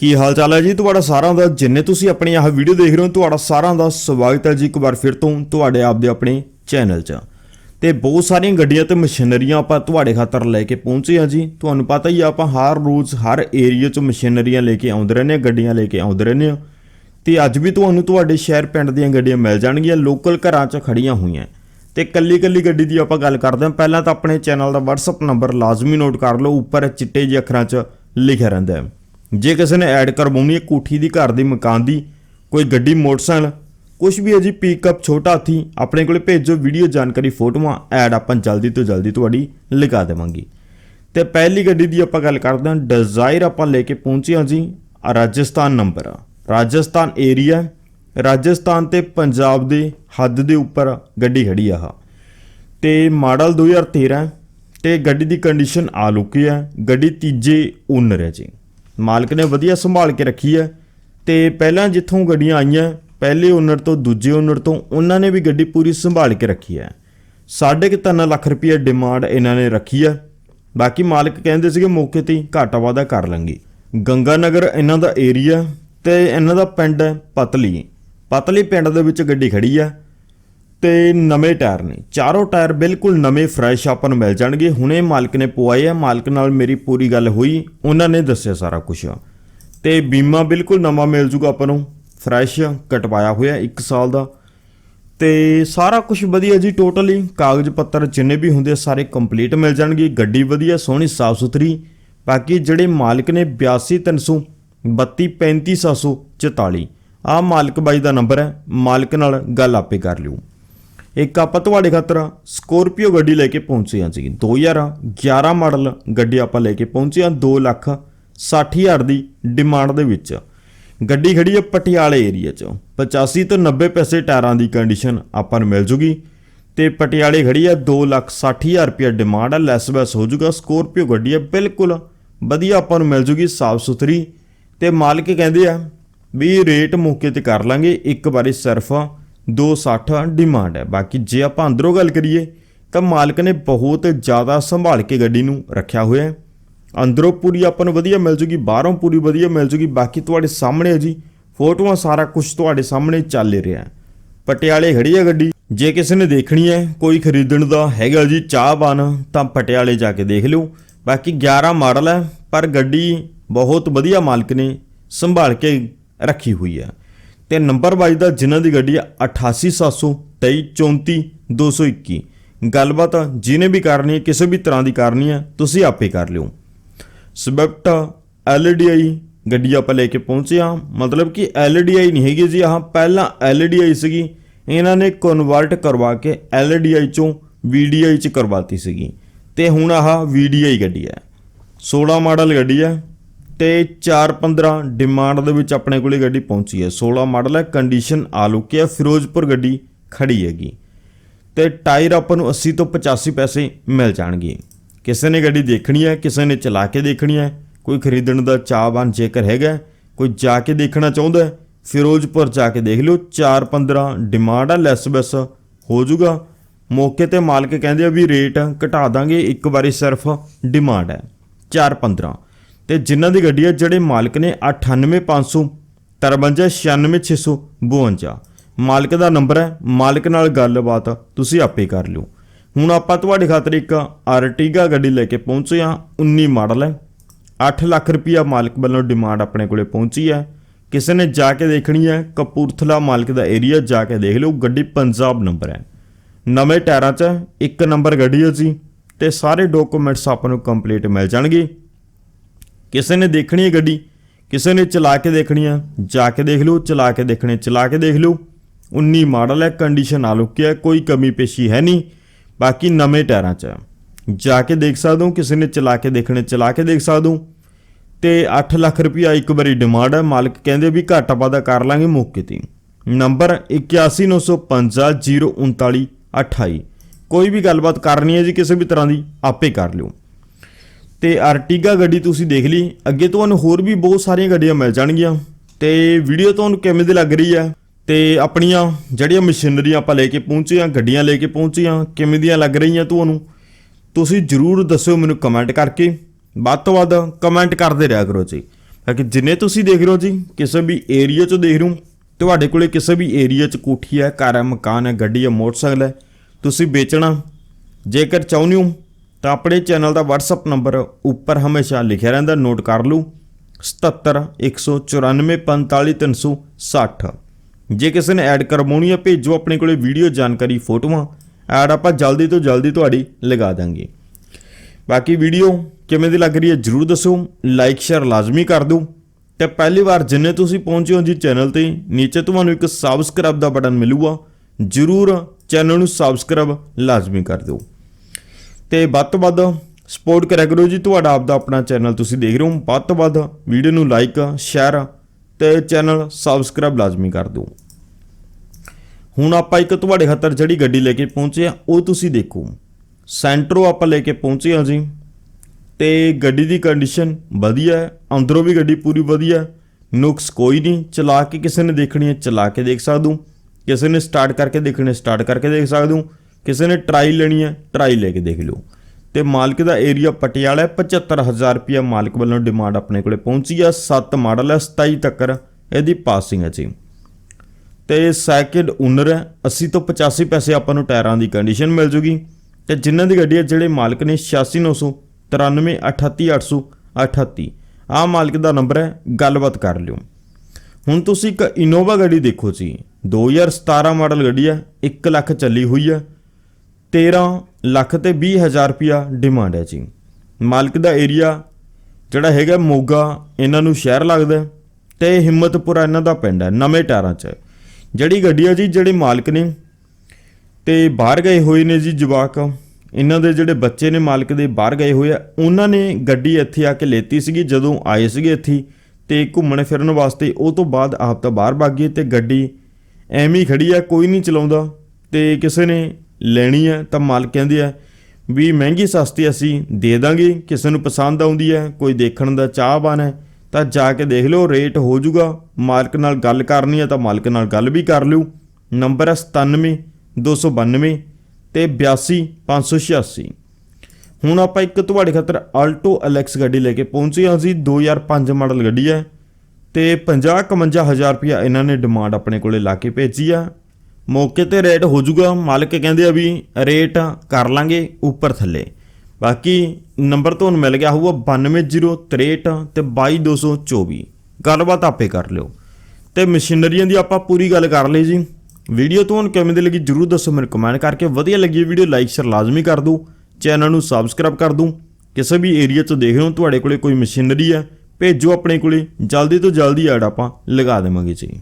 ਕੀ ਹਾਲ ਚਾਲ ਹੈ ਜੀ? ਤੁਹਾਡਾ ਸਾਰਿਆਂ ਦਾ, ਜਿੰਨੇ ਤੁਸੀਂ ਆਪਣੀ ਆਹ ਵੀਡੀਓ ਦੇਖ ਰਹੇ ਹੋ, ਤੁਹਾਡਾ ਸਾਰਿਆਂ ਦਾ ਸਵਾਗਤ ਹੈ ਜੀ ਇੱਕ ਵਾਰ ਫਿਰ ਤੋਂ ਤੁਹਾਡੇ ਆਪਦੇ ਆਪਣੇ ਚੈਨਲ 'ਚ। ਤੇ ਬਹੁਤ ਸਾਰੀਆਂ ਗੱਡੀਆਂ ਤੇ ਮਸ਼ੀਨਰੀਆਂ ਆਪਾਂ ਤੁਹਾਡੇ ਖਾਤਰ ਲੈ ਕੇ ਪਹੁੰਚੇ ਹਾਂ ਜੀ। ਤੁਹਾਨੂੰ ਪਤਾ ਹੀ ਆ, ਆਪਾਂ ਹਰ ਰੋਜ਼ ਹਰ ਏਰੀਆ 'ਚ ਮਸ਼ੀਨਰੀਆਂ ਲੈ ਕੇ ਆਉਂਦੇ ਰਹਿੰਦੇ ਹਾਂ, ਗੱਡੀਆਂ ਲੈ ਕੇ ਆਉਂਦੇ ਰਹਿੰਦੇ ਹਾਂ। ਤੇ ਅੱਜ ਵੀ ਤੁਹਾਨੂੰ ਤੁਹਾਡੇ ਸ਼ਹਿਰ ਪਿੰਡ ਦੀਆਂ ਗੱਡੀਆਂ ਮਿਲ ਜਾਣਗੀਆਂ ਲੋਕਲ ਘਰਾਂ 'ਚ ਖੜੀਆਂ ਹੋਈਆਂ। ਤੇ ਕੱਲੀ ਕੱਲੀ ਗੱਡੀ ਦੀ ਆਪਾਂ ਗੱਲ ਕਰਦੇ ਹਾਂ। ਪਹਿਲਾਂ ਤਾਂ ਆਪਣੇ ਚੈਨਲ ਦਾ WhatsApp ਨੰਬਰ ਲਾਜ਼ਮੀ ਨੋਟ ਕਰ ਲਓ, ਉੱਪਰ ਚਿੱਟੇ ਜਿਹੇ ਅੱਖਰਾਂ 'ਚ ਲਿਖਿਆ ਰਹਿੰਦਾ ਹੈ। ਜੇ ਕਿਸੇ ਨੇ ਐਡ ਕਰਵਾਉਣੀ ਹੈ ਕੋਠੀ ਦੀ, ਘਰ ਦੀ ਮਕਾਨ ਦੀ, ਕੋਈ ਗੱਡੀ, ਮੋਟਰਸਾਈਕਲ ਕੁਝ ਵੀ ਹੈ ਜੀ ਪਿਕਅਪ ਛੋਟਾ ਹਾਥੀ, ਆਪਣੇ ਕੋਲੇ ਭੇਜੋ ਵੀਡੀਓ ਜਾਣਕਾਰੀ, ਫੋਟੋਆਂ, ਐਡ ਆਪਾਂ ਜਲਦੀ ਤੋਂ ਜਲਦੀ ਤੁਹਾਡੀ ਲਗਾ ਦੇਵਾਂਗੇ। ਤੇ ਪਹਿਲੀ ਗੱਡੀ ਦੀ ਆਪਾਂ ਗੱਲ ਕਰਦੇ ਹਾਂ ਡਿਜ਼ਾਇਰ ਆਪਾਂ ਲੈ ਕੇ ਪਹੁੰਚੇ ਹਾਂ ਜੀ, ਰਾਜਸਥਾਨ ਨੰਬਰ ਰਾਜਸਥਾਨ ਏਰੀਆ ਰਾਜਸਥਾਨ ਤੇ ਪੰਜਾਬ ਦੇ ਹੱਦ ਦੇ ਉੱਪਰ ਗੱਡੀ ਖੜੀ ਆ ਆਹ। ਤੇ ਮਾਡਲ 2013 ਹੈ ਤੇ ਗੱਡੀ ਦੀ ਕੰਡੀਸ਼ਨ ਆ ਲੁਕੀ ਹੈ, ਗੱਡੀ ਤੀਜੇ ਓਨਰ ਹੈ ਜੀ। ਮਾਲਕ ਨੇ ਵਧੀਆ ਸੰਭਾਲ ਕੇ ਰੱਖੀ ਹੈ। ਤੇ ਪਹਿਲਾਂ ਜਿੱਥੋਂ ਗੱਡੀਆਂ ਆਈਆਂ, ਪਹਿਲੇ ਓਨਰ ਤੋਂ ਦੂਜੇ ਓਨਰ ਤੋਂ ਉਹਨਾਂ ਨੇ ਵੀ ਗੱਡੀ ਪੂਰੀ ਸੰਭਾਲ ਕੇ ਰੱਖੀ ਹੈ। ਸਾਢੇ ਕੁ ਤਿੰਨ ਲੱਖ ਰੁਪਏ ਡਿਮਾਂਡ ਇਹਨਾਂ ਨੇ ਰੱਖੀ ਹੈ। ਬਾਕੀ ਮਾਲਕ ਕਹਿੰਦੇ ਸੀਗੇ ਮੌਕੇ ਤੇ ਹੀ ਘਾਟਾ ਵਾਧਾ ਕਰ ਲਾਂਗੇ। ਗੰਗਾ ਨਗਰ ਇਹਨਾਂ ਦਾ ਏਰੀਆ ਤੇ ਇਹਨਾਂ ਦਾ ਪਿੰਡ ਹੈ ਪਤਲੀ। ਪਤਲੀ ਪਿੰਡ ਦੇ ਵਿੱਚ ਗੱਡੀ ਖੜੀ ਹੈ। ਤੇ ਨਵੇਂ ਟਾਇਰ ਨੇ। ਚਾਰੋਂ ਟਾਇਰ ਬਿਲਕੁਲ ਨਵੇਂ ਫਰੈਸ਼ ਆਪਾਂ ਨੂੰ ਮਿਲ ਜਾਣਗੇ। ਹੁਣੇ ਮਾਲਕ ਨੇ ਪਵਾਏ ਆ। ਮਾਲਕ ਨਾਲ ਮੇਰੀ ਪੂਰੀ ਗੱਲ ਹੋਈ। ਉਹਨਾਂ ਨੇ ਦੱਸਿਆ ਸਾਰਾ ਕੁਝ ਤੇ ਬੀਮਾ ਬਿਲਕੁਲ ਨਵਾਂ ਮਿਲ ਜੂਗਾ ਆਪਾਂ ਨੂੰ। ਫਰੈਸ਼ ਕਟਵਾਇਆ ਹੋਇਆ 1 ਸਾਲ ਦਾ। ਤੇ ਸਾਰਾ ਕੁਝ ਵਧੀਆ ਜੀ ਟੋਟਲੀ ਕਾਗਜ਼ ਪੱਤਰ ਜਿੰਨੇ ਵੀ ਹੁੰਦੇ ਆ, ਸਾਰੇ ਕੰਪਲੀਟ ਮਿਲ ਜਾਣਗੇ। ਗੱਡੀ ਵਧੀਆ, ਸੋਹਣੀ, ਸਾਫ਼ ਸੁਥਰੀ। ਬਾਕੀ ਜਿਹੜੇ ਮਾਲਕ ਨੇ 82300 32744 ਆ ਮਾਲਕ ਬਾਈ ਦਾ ਨੰਬਰ ਹੈ। ਮਾਲਕ ਨਾਲ ਗੱਲ ਆਪੇ ਕਰ ਲਿਓ। ਇੱਕ ਆਪਾਂ ਤੁਹਾਡੇ ਖਾਤਰ ਸਕੋਰਪੀਓ ਗੱਡੀ ਲੈ ਕੇ ਪਹੁੰਚੇ ਹਾਂ ਜੀ। 2011 ਮਾਡਲ ਗੱਡੀ ਆਪਾਂ ਲੈ ਕੇ ਪਹੁੰਚੇ ਹਾਂ 2 ਲੱਖ 60 ਹਜ਼ਾਰ ਦੀ ਡਿਮਾਂਡ ਦੇ ਵਿੱਚ। ਗੱਡੀ ਖੜੀ ਹੈ ਪਟਿਆਲੇ ਏਰੀਆ 'ਚ। 85 ਤੋਂ 90 ਪੈਸੇ ਟਾਇਰਾਂ ਦੀ ਕੰਡੀਸ਼ਨ ਆਪਾਂ ਨੂੰ ਮਿਲ ਜੂਗੀ। ਤੇ ਪਟਿਆਲੇ ਖੜੀ ਹੈ 2 ਲੱਖ 60 ਹਜ਼ਾਰ ਰੁਪਏ ਡਿਮਾਂਡ ਹੈ ਲੈਸ ਬੈਸ ਹੋ ਜੂਗਾ। ਸਕੋਰਪੀਓ ਗੱਡੀ ਹੈ, ਬਿਲਕੁਲ ਵਧੀਆ ਆਪਾਂ ਨੂੰ ਮਿਲ ਜੂਗੀ, ਸਾਫ਼ ਸੁਥਰੀ। ਤੇ ਮਾਲਕ ਕਹਿੰਦੇ ਆ ਵੀ ਰੇਟ ਮੌਕੇ ਤੇ ਕਰ ਲਾਂਗੇ। ਇੱਕ ਵਾਰੀ ਸਿਰਫ 260 ਡਿਮਾਂਡ ਹੈ। ਬਾਕੀ ਜੇ ਆਪਾਂ ਅੰਦਰੋਂ ਗੱਲ ਕਰੀਏ, ਤਾਂ ਮਾਲਕ ਨੇ ਬਹੁਤ ਜ਼ਿਆਦਾ ਸੰਭਾਲ ਕੇ ਗੱਡੀ ਨੂੰ ਰੱਖਿਆ ਹੋਇਆ ਹੈ। ਅੰਦਰੋਂ ਪੂਰੀ ਆਪਾਂ ਨੂੰ ਵਧੀਆ ਮਿਲ ਜੂਗੀ, ਬਾਹਰੋਂ ਪੂਰੀ ਵਧੀਆ ਮਿਲ ਜੂਗੀ। ਬਾਕੀ ਤੁਹਾਡੇ ਸਾਹਮਣੇ ਹੈ ਜੀ, ਫੋਟੋਆਂ ਸਾਰਾ ਕੁਝ ਤੁਹਾਡੇ ਸਾਹਮਣੇ ਚੱਲ ਰਿਹਾ ਹੈ। ਪਟਿਆਲੇ ਖੜੀ ਹੈ ਗੱਡੀ। ਜੇ ਕਿਸੇ ਨੇ ਦੇਖਣੀ ਹੈ, ਕੋਈ ਖਰੀਦਣ ਦਾ ਹੈਗਾ ਜੀ ਚਾਹ ਚਾਹਵਾਨ ਤਾਂ ਪਟਿਆਲੇ ਜਾ ਕੇ ਦੇਖ ਲਿਓ। ਬਾਕੀ 11 ਮਾਡਲ ਹੈ, ਪਰ ਗੱਡੀ ਬਹੁਤ ਵਧੀਆ ਮਾਲਕ ਨੇ ਸੰਭਾਲ ਕੇ ਰੱਖੀ ਹੋਈ ਹੈ। ਤੇ ਨੰਬਰ ਵਾਈਜ਼ ਦਾ ਜਿਨ੍ਹਾਂ ਦੀ ਗੱਡੀ ਹੈ 8870234221 ਗੱਲਬਾਤ ਜਿਹਨੇ ਵੀ ਕਰਨੀ ਹੈ, ਕਿਸੇ ਵੀ ਤਰ੍ਹਾਂ ਦੀ ਕਰਨੀ ਹੈ, ਤੁਸੀਂ ਆਪੇ ਕਰ ਲਿਓ। ਸਵਿਫਟ ਐਲਡੀਆਈ ਗੱਡੀ ਆਪਾਂ ਲੈ ਕੇ ਪਹੁੰਚੇ ਹਾਂ। ਮਤਲਬ ਕਿ ਐਲਡੀਆਈ ਨਹੀਂ ਹੈਗੀ ਜੀ, ਆਹ ਪਹਿਲਾਂ ਐਲਡੀਆਈ ਸੀਗੀ। ਇਹਨਾਂ ਨੇ ਕਨਵਰਟ ਕਰਵਾ ਕੇ ਐਲਡੀਆਈ ਚੋਂ ਵੀਡੀਆਈ ਚ ਕਰਵਾਤੀ ਸੀਗੀ। ਤੇ ਹੁਣ ਆਹ ਵੀਡੀਆਈ ਗੱਡੀ ਹੈ। 16 ਮਾਡਲ ਗੱਡੀ ਹੈ। ਤੇ 415 ਡਿਮਾਂਡ ਦੇ ਵਿੱਚ ਆਪਣੇ ਕੋਲੇ ਗੱਡੀ ਪਹੁੰਚੀ ਹੈ। 16 ਮਾਡਲ ਹੈ ਕੰਡੀਸ਼ਨ ਆ ਲੁਕੀ ਹੈ ਫਿਰੋਜ਼ਪੁਰ ਗੱਡੀ ਖੜੀ ਹੈਗੀ। ਤੇ ਟਾਇਰ ਆਪਾਂ ਨੂੰ 80 ਤੋਂ 85 ਪੈਸੇ ਮਿਲ ਜਾਣਗੇ। ਕਿਸੇ ਨੇ ਗੱਡੀ ਦੇਖਣੀ ਹੈ ਕਿਸੇ ਨੇ ਚਲਾ ਕੇ ਦੇਖਣੀ ਹੈ ਕੋਈ ਖਰੀਦਣ ਦਾ ਚਾਹਵਾਨ ਜੇਕਰ ਹੈਗਾ ਕੋਈ ਜਾ ਕੇ ਦੇਖਣਾ ਚਾਹੁੰਦਾ ਹੈ, ਫਿਰੋਜ਼ਪੁਰ ਜਾ ਕੇ ਦੇਖ ਲਿਓ। 415 ਡਿਮਾਂਡ ਆ ਲੈਸ ਬੈਸ ਹੋ ਜਾਊਗਾ ਮੌਕੇ ਤੇ ਮਾਲਕ ਕਹਿੰਦੇ ਆ ਵੀ ਰੇਟ ਘਟਾ ਦਾਂਗੇ ਇੱਕ ਵਾਰੀ ਸਿਰਫ ਡਿਮਾਂਡ ਹੈ। 415 ਤੇ ਜਿਨ੍ਹਾਂ ਦੀ ਗੱਡੀ ਹੈ ਜਿਹੜੇ ਮਾਲਕ ਨੇ 98500 539652 ਮਾਲਕ ਦਾ ਨੰਬਰ ਹੈ ਮਾਲਕ ਨਾਲ ਗੱਲਬਾਤ ਤੁਸੀਂ ਆਪੇ ਕਰ ਲਿਓ। ਹੁਣ ਆਪਾਂ ਤੁਹਾਡੇ ਖਾਤਰ ਇੱਕ ਆਰਟੀਗਾ ਗੱਡੀ ਲੈ ਕੇ ਪਹੁੰਚੇ ਹਾਂ 19 ਮਾਡਲ ਹੈ। 8 ਲੱਖ ਰੁਪਿਆ ਮਾਲਕ ਵੱਲੋਂ ਡਿਮਾਂਡ ਆਪਣੇ ਕੋਲੇ ਪਹੁੰਚੀ ਹੈ। ਕਿਸੇ ਨੇ ਜਾ ਕੇ ਦੇਖਣੀ ਹੈ ਕਪੂਰਥਲਾ ਮਾਲਕ ਦਾ ਏਰੀਆ ਜਾ ਕੇ ਦੇਖ ਲਿਓ ਗੱਡੀ ਪੰਜਾਬ ਨੰਬਰ ਹੈ। ਨਵੇਂ ਟਾਇਰਾਂ 'ਚ ਹੈ, ਇੱਕ ਨੰਬਰ ਗੱਡੀ ਹੈ ਜੀ ਤੇ ਸਾਰੇ ਡਾਕੂਮੈਂਟਸ ਆਪਾਂ ਨੂੰ ਕੰਪਲੀਟ ਮਿਲ ਜਾਣਗੇ। ਕਿਸੇ ਨੇ ਦੇਖਣੀ ਹੈ ਗੱਡੀ, ਕਿਸੇ ਨੇ ਚਲਾ ਕੇ ਦੇਖਣੀ ਹੈ ਜਾ ਕੇ ਦੇਖ ਲਓ, ਚਲਾ ਕੇ ਦੇਖਣੇ, ਚਲਾ ਕੇ ਦੇਖ ਲਓ। 19 ਮਾਡਲ ਹੈ ਕੰਡੀਸ਼ਨ ਆ ਲੁਕੀ ਹੈ, ਕੋਈ ਕਮੀ ਪੇਸ਼ੀ ਹੈ ਨਹੀਂ। ਬਾਕੀ ਨਵੇਂ ਟਾਇਰਾਂ 'ਚ ਹੈ। ਜਾ ਕੇ ਦੇਖ ਸਕਦੇ ਹੋ, ਕਿਸੇ ਨੇ ਚਲਾ ਕੇ ਦੇਖਣੇ, ਚਲਾ ਕੇ ਦੇਖ ਸਕਦੇ ਹੋ। ਤੇ 8 ਲੱਖ ਰੁਪਇਆ ਇੱਕ ਵਾਰੀ ਡਿਮਾਂਡ ਹੈ, ਮਾਲਕ ਕਹਿੰਦੇ ਵੀ ਘਾਟਾ ਵਾਧਾ ਕਰ ਲਾਂਗੇ ਮੌਕੇ ਤੇ। ਨੰਬਰ 8195503928 ਕੋਈ ਵੀ ਗੱਲਬਾਤ ਕਰਨੀ ਹੈ ਜੀ ਕਿਸੇ ਵੀ ਤਰ੍ਹਾਂ ਦੀ, ਆਪੇ ਕਰ ਲਿਓ। ਤੇ ਆਰਟੀਗਾ ਗੱਡੀ ਤੁਸੀਂ ਦੇਖ ਲਈ। ਅੱਗੇ ਤੁਹਾਨੂੰ ਹੋਰ ਵੀ ਬਹੁਤ ਸਾਰੀਆਂ ਗੱਡੀਆਂ ਮਿਲ ਜਾਣਗੀਆਂ। ਤੇ ਵੀਡੀਓ ਤੁਹਾਨੂੰ ਕਿਵੇਂ ਦੀ ਲੱਗ ਰਹੀ ਹੈ? ਤੇ ਆਪਣੀਆਂ ਜਿਹੜੀਆਂ ਮਸ਼ੀਨਰੀਆਂ ਆਪਾਂ ਲੈ ਕੇ ਪਹੁੰਚੇ ਆ ਗੱਡੀਆਂ ਲੈ ਕੇ ਪਹੁੰਚੇ ਆ ਕਿਵੇਂ ਦੀਆਂ ਲੱਗ ਰਹੀਆਂ ਤੁਹਾਨੂੰ? ਤੁਸੀਂ ਜਰੂਰ ਦੱਸਿਓ ਮੈਨੂੰ ਕਮੈਂਟ ਕਰਕੇ। ਵੱਧ ਤੋਂ ਵੱਧ ਕਮੈਂਟ ਕਰਦੇ ਰਿਹਾ ਕਰੋ ਜੀ। ਕਿ ਜਿੰਨੇ ਤੁਸੀਂ ਦੇਖ ਰਹੇ ਹੋ ਜੀ, ਕਿਸੇ ਵੀ ਏਰੀਆ 'ਚ ਦੇਖ ਰਹੇ ਹੋ, ਤੁਹਾਡੇ ਕੋਲੇ ਕਿਸੇ ਵੀ ਏਰੀਆ 'ਚ ਕੋਠੀ ਹੈ, ਘਰ ਹੈ, ਮਕਾਨ ਹੈ, ਗੱਡੀ ਹੈ, ਮੋਟਰਸਾਈਕਲ ਹੈ, ਤੁਸੀਂ ਵੇਚਣਾ। ਜੇਕਰ ਚਾਹੁੰਦੇ ਹੋ ਤਾਂ ਆਪਣੇ ਚੈਨਲ ਦਾ WhatsApp ਨੰਬਰ ਉੱਪਰ ਹਮੇਸ਼ਾ ਲਿਖਿਆ ਰਹਿੰਦਾ, ਨੋਟ ਕਰ ਲਓ। 77 194 45 360 ਜੇ ਕਿਸੇ ਨੇ ਐਡ ਕਰਵਾਉਣੀ ਹੈ ਭੇਜੋ ਆਪਣੇ ਕੋਲੇ ਵੀਡੀਓ ਜਾਣਕਾਰੀ ਫੋਟੋਆਂ। ਐਡ ਆਪਾਂ ਜਲਦੀ ਤੋਂ ਜਲਦੀ ਤੁਹਾਡੀ ਲਗਾ ਦਾਂਗੇ। ਬਾਕੀ ਵੀਡੀਓ ਕਿਵੇਂ ਦੀ ਲੱਗ ਰਹੀ ਹੈ, ਜਰੂਰ ਦੱਸੋ। ਲਾਈਕ ਸ਼ੇਅਰ ਲਾਜ਼ਮੀ ਕਰ ਦਿਓ। ਤੇ ਪਹਿਲੀ ਵਾਰ ਜਿੰਨੇ ਤੁਸੀਂ ਪਹੁੰਚੇ ਹੋ ਜੀ ਚੈਨਲ ਤੇ, ਨੀਚੇ ਤੁਹਾਨੂੰ ਇੱਕ ਸਬਸਕ੍ਰਾਈਬ ਦਾ ਬਟਨ ਮਿਲੂਗਾ। ਜਰੂਰ ਚੈਨਲ ਨੂੰ ਸਬਸਕ੍ਰਾਈਬ ਲਾਜ਼ਮੀ ਕਰ ਦਿਓ। ਤੇ ਵੱਧ ਤੋਂ ਵੱਧ ਸਪੋਰਟ ਕਰਿਆ ਕਰੋ ਜੀ ਤੁਹਾਡਾ ਆਪਦਾ ਆਪਣਾ ਚੈਨਲ ਤੁਸੀਂ ਦੇਖ ਰਹੇ ਹੋ। ਵੱਧ ਤੋਂ ਵੱਧ ਵੀਡੀਓ ਨੂੰ ਲਾਈਕ ਸ਼ੇਅਰ ਤੇ ਚੈਨਲ ਸਬਸਕ੍ਰਾਈਬ ਲਾਜ਼ਮੀ ਕਰ ਦਿਓ। ਹੁਣ ਆਪਾਂ ਇੱਕ ਤੁਹਾਡੇ ਖਾਤਰ ਜਿਹੜੀ ਗੱਡੀ ਲੈ ਕੇ ਪਹੁੰਚੇ ਆ ਉਹ ਤੁਸੀਂ ਦੇਖੋ। ਸੈਂਟਰੋ ਆਪਾਂ ਲੈ ਕੇ ਪਹੁੰਚੇ ਆ ਜੀ ਤੇ ਗੱਡੀ ਦੀ ਕੰਡੀਸ਼ਨ ਵਧੀਆ ਹੈ, ਅੰਦਰੋਂ ਵੀ ਗੱਡੀ ਪੂਰੀ ਵਧੀਆ ਨੁਕਸ ਕੋਈ ਨਹੀਂ, ਚਲਾ ਕੇ ਕਿਸੇ ਨੇ ਦੇਖਣੀ ਹੈ, ਚਲਾ ਕੇ ਦੇਖ ਸਕਦੇ ਕਿਸੇ ਨੇ ਸਟਾਰਟ ਕਰਕੇ ਦੇਖਣੀ ਹੈ ਸਟਾਰਟ ਕਰਕੇ ਦੇਖ ਸਕਦੇ ਕਿਸੇ ਨੇ ਟਰਾਈ ਲੈਣੀ ਹੈ, ਟਰਾਈ ਲੈ ਕੇ ਦੇਖ ਲਓ। ਤੇ ਮਾਲਕ ਦਾ ਏਰੀਆ ਪਟਿਆਲਾ ਹੈ 75000 ਰੁਪਿਆ ਮਾਲਕ ਵੱਲੋਂ ਡਿਮਾਂਡ ਆਪਣੇ ਕੋਲੇ ਪਹੁੰਚੀ ਆ। 7 ਮਾਡਲ ਹੈ 27 ਤੱਕ ਇਹਦੀ ਪਾਸਿੰਗ ਹੈ ਜੀ। ਤੇ ਸੈਕਿੰਡ ਓਨਰ ਹੈ 80 ਤੋਂ 85 ਪੈਸੇ ਆਪਾਂ ਨੂੰ ਟਾਇਰਾਂ ਦੀ ਕੰਡੀਸ਼ਨ ਮਿਲ ਜੂਗੀ। ਤੇ ਜਿਨ੍ਹਾਂ ਦੀ ਗੱਡੀ ਹੈ, ਜਿਹੜੇ ਮਾਲਕ ਨੇ 869993 38838 ਆਹ ਮਾਲਕ ਦਾ ਨੰਬਰ ਹੈ, ਗੱਲਬਾਤ ਕਰ ਲਿਓ। ਹੁਣ ਤੁਸੀਂ ਇੱਕ ਇਨੋਵਾ ਗੱਡੀ ਦੇਖੋ ਜੀ। 2017 ਮਾਡਲ ਗੱਡੀ ਹੈ 1 ਲੱਖ ਚੱਲੀ ਹੋਈ ਹੈ। 13 ਲੱਖ ਤੇ 20 ਹਜ਼ਾਰ ਰੁਪਿਆ ਡਿਮਾਂਡ ਹੈ ਜੀ। ਮਾਲਕ ਦਾ ਏਰੀਆ ਜਿਹੜਾ ਹੈਗਾ ਮੋਗਾ, ਇਹਨਾਂ ਨੂੰ ਸ਼ਹਿਰ ਲੱਗਦਾ ਹੈ ਤੇ ਹਿੰਮਤਪੁਰਾ ਇਹਨਾਂ ਦਾ ਪਿੰਡ ਹੈ, ਨਵੇਂ ਟਾਇਰਾਂ 'ਚ। ਜਿਹੜੀ ਗੱਡੀ ਆ ਜੀ, ਜਿਹੜੇ ਮਾਲਕ ਨੇ ਤੇ ਬਾਹਰ ਗਏ ਹੋਏ ਨੇ ਜੀ ਜਵਾਕ, ਇਹਨਾਂ ਦੇ ਜਿਹੜੇ ਬੱਚੇ ਨੇ ਮਾਲਕ ਦੇ ਬਾਹਰ ਗਏ ਹੋਏ ਆ, ਉਹਨਾਂ ਨੇ ਗੱਡੀ ਇੱਥੇ ਆ ਕੇ ਲੈਤੀ ਸੀਗੀ, ਜਦੋਂ ਆਏ ਸੀਗੇ ਇੱਥੇ ਤੇ ਘੁੰਮਣ ਫਿਰਨ ਵਾਸਤੇ, ਉਹ ਤੋਂ ਬਾਅਦ ਆਪ ਤਾਂ ਬਾਹਰ ਭੱਗ ਗਏ ਤੇ ਗੱਡੀ ਐਵੇਂ ਹੀ ਖੜੀ ਆ, ਕੋਈ ਨਹੀਂ ਚਲਾਉਂਦਾ ਤੇ ਕਿਸੇ ਨੇ ਲੈਣੀ ਹੈ ਤਾਂ ਮਾਲਕ ਕਹਿੰਦੇ ਆ ਵੀ ਮਹਿੰਗੀ ਸਸਤੀ ਅਸੀਂ ਦੇ ਦਾਂਗੇ, ਕਿਸੇ ਨੂੰ ਪਸੰਦ ਆਉਂਦੀ ਹੈ, ਕੋਈ ਦੇਖਣ ਦਾ ਚਾਹਵਾਨ ਹੈ, ਤਾਂ ਜਾ ਕੇ ਦੇਖ ਲਿਓ, ਰੇਟ ਹੋ ਜਾਊਗਾ, ਮਾਲਕ ਨਾਲ ਗੱਲ ਕਰਨੀ ਹੈ ਤਾਂ ਮਾਲਕ ਨਾਲ ਗੱਲ ਵੀ ਕਰ ਲਿਓ। ਨੰਬਰ ਹੈ 97 292 ਤੇ 82 586 ਹੁਣ ਆਪਾਂ ਇੱਕ ਤੁਹਾਡੇ ਖਾਤਰ ਆਲਟੋ ਐਲਐਕਸ ਗੱਡੀ ਲੈ ਕੇ ਪਹੁੰਚੇ ਹਾਂ ਜੀ 2005 ਮਾਡਲ ਗੱਡੀ ਹੈ ਤੇ 50 51000 ਰੁਪਇਆ ਇਹਨਾਂ ਨੇ ਡਿਮਾਂਡ ਆਪਣੇ ਕੋਲੇ ਲਾ ਕੇ ਭੇਜੀ ਆ। ਮੌਕੇ ਤੇ ਰੇਟ ਹੋ ਜਾਊਗਾ ਮਾਲਕ ਕਹਿੰਦੇ ਆ ਵੀ ਰੇਟ ਕਰ ਲਾਂਗੇ ਉੱਪਰ ਥੱਲੇ। ਬਾਕੀ ਨੰਬਰ ਤੁਹਾਨੂੰ ਮਿਲ ਗਿਆ ਹੋਊਗਾ 92063 ਤੇ 22224 ਗੱਲਬਾਤ ਆਪੇ ਕਰ ਲਿਓ। ਤੇ ਮਸ਼ੀਨਰੀਆਂ ਦੀ ਆਪਾਂ ਪੂਰੀ ਗੱਲ ਕਰ ਲਈ ਜੀ। ਵੀਡੀਓ ਤੁਹਾਨੂੰ ਕਿਵੇਂ ਦੀ ਲੱਗੀ ਜਰੂਰ ਦੱਸੋ ਮੈਨੂੰ ਕਮੈਂਟ ਕਰਕੇ। ਵਧੀਆ ਲੱਗੀ ਵੀਡੀਓ ਲਾਈਕ ਸ਼ੇਅਰ ਲਾਜ਼ਮੀ ਕਰ ਦਿਓ। ਚੈਨਲ ਨੂੰ ਸਬਸਕ੍ਰਾਈਬ ਕਰ ਦਿਓ। ਕਿਸੇ ਵੀ ਏਰੀਆ 'ਚ ਦੇਖ ਰਹੇ ਹੋ ਤੁਹਾਡੇ ਕੋਲੇ ਕੋਈ ਮਸ਼ੀਨਰੀ ਹੈ, ਭੇਜੋ ਆਪਣੇ ਕੋਲੇ। ਜਲਦੀ ਤੋਂ ਜਲਦੀ ਐਡ ਆਪਾਂ ਲਗਾ ਦੇਵਾਂਗੇ ਜੀ।